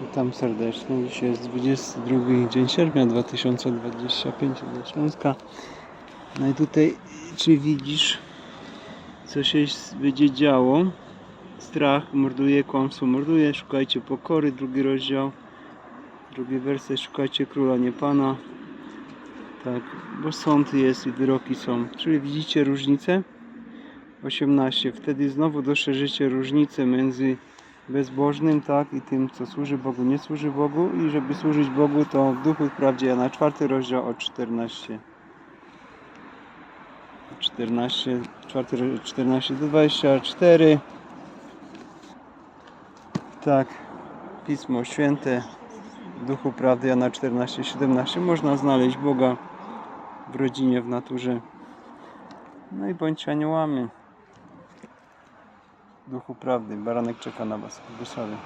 Witam serdecznie. Dzisiaj jest 22 dzień sierpnia 2025 do Śląska. No i tutaj, czy widzisz, co się będzie działo? Strach morduje, kłamstwo morduje. Szukajcie pokory, drugi rozdział. Drugi werset, szukajcie króla, nie pana. Tak, bo sąd jest i wyroki są. Czyli widzicie różnicę? 18. Wtedy znowu doszerzycie różnicę między bezbożnym, tak, i tym, co służy Bogu, nie służy Bogu. I żeby służyć Bogu, to w duchu i w prawdzie Jana 4 rozdział od 14. 14, 4, rozdział 14 do 24. Tak, Pismo Święte, w duchu prawdy Jana 14, 17. Można znaleźć Boga w rodzinie, w naturze. No i bądźcie aniołami. Duchu prawdy. Baranek czeka na Was. Błogosławię.